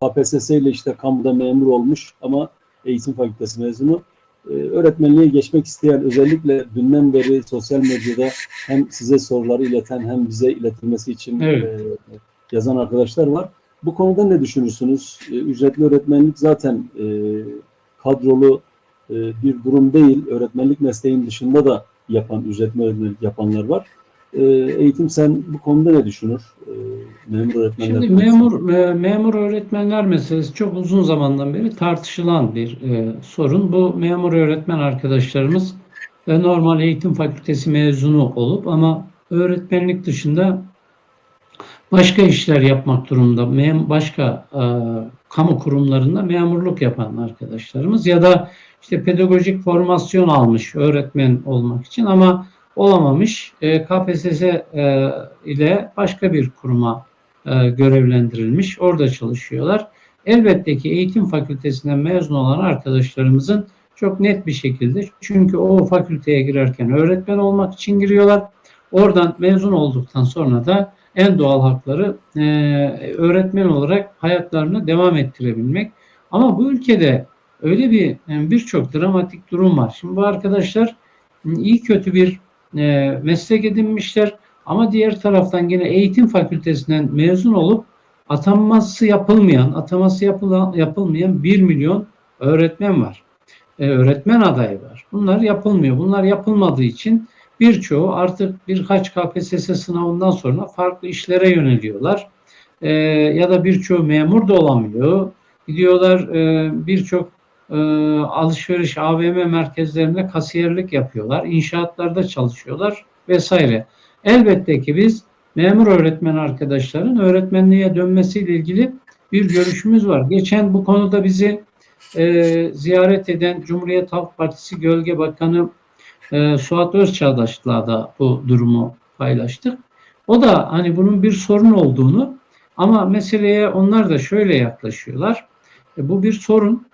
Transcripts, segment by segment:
KPSS ile işte kamuda memur olmuş ama eğitim fakültesi mezunu. Ee, öğretmenliğe geçmek isteyen özellikle dünden beri sosyal medyada hem size soruları ileten hem bize iletilmesi için Evet. e, yazan arkadaşlar var. Bu konuda ne düşünürsünüz? E, ücretli öğretmenlik zaten e, kadrolu e, bir durum değil. Öğretmenlik mesleğin dışında da yapan, ücretli öğretmenlik yapanlar var. E, eğitim sen bu konuda ne düşünür? Memur öğretmenler Şimdi memur e, memur öğretmenler meselesi çok uzun zamandan beri tartışılan bir e, sorun. Bu memur öğretmen arkadaşlarımız e, normal eğitim fakültesi mezunu olup ama öğretmenlik dışında başka işler yapmak durumunda, mem başka e, kamu kurumlarında memurluk yapan arkadaşlarımız ya da işte pedagojik formasyon almış öğretmen olmak için ama olamamış e, KPSS e, ile başka bir kuruma e, görevlendirilmiş. Orada çalışıyorlar. Elbette ki eğitim fakültesinden mezun olan arkadaşlarımızın çok net bir şekilde çünkü o fakülteye girerken öğretmen olmak için giriyorlar. Oradan mezun olduktan sonra da en doğal hakları e, öğretmen olarak hayatlarını devam ettirebilmek. Ama bu ülkede öyle bir yani birçok dramatik durum var. Şimdi bu arkadaşlar iyi kötü bir e, meslek edinmişler. Ama diğer taraftan yine eğitim fakültesinden mezun olup atanması yapılmayan, ataması yapılan, yapılmayan 1 milyon öğretmen var. E, öğretmen adayı var. Bunlar yapılmıyor. Bunlar yapılmadığı için birçoğu artık birkaç KPSS sınavından sonra farklı işlere yöneliyorlar. E, ya da birçoğu memur da olamıyor. Gidiyorlar e, birçok e, alışveriş AVM merkezlerinde kasiyerlik yapıyorlar. İnşaatlarda çalışıyorlar vesaire. Elbette ki biz memur öğretmen arkadaşların öğretmenliğe dönmesiyle ilgili bir görüşümüz var. Geçen bu konuda bizi e, ziyaret eden Cumhuriyet Halk Partisi Gölge Bakanı e, Suat Özçağdaş'la da bu durumu paylaştık. O da hani bunun bir sorun olduğunu ama meseleye onlar da şöyle yaklaşıyorlar. E, bu bir sorun.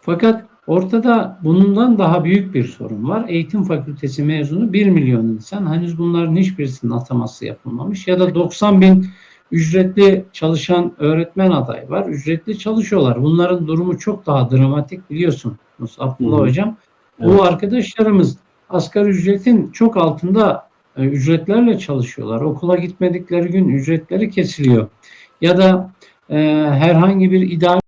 Fakat ortada bundan daha büyük bir sorun var. Eğitim fakültesi mezunu 1 milyon insan. Henüz bunların hiçbirisinin ataması yapılmamış. Ya da 90 bin ücretli çalışan öğretmen adayı var. Ücretli çalışıyorlar. Bunların durumu çok daha dramatik biliyorsun Musa Abdullah Hı. Hocam. Evet. Bu arkadaşlarımız asgari ücretin çok altında e, ücretlerle çalışıyorlar. Okula gitmedikleri gün ücretleri kesiliyor. Ya da e, herhangi bir idari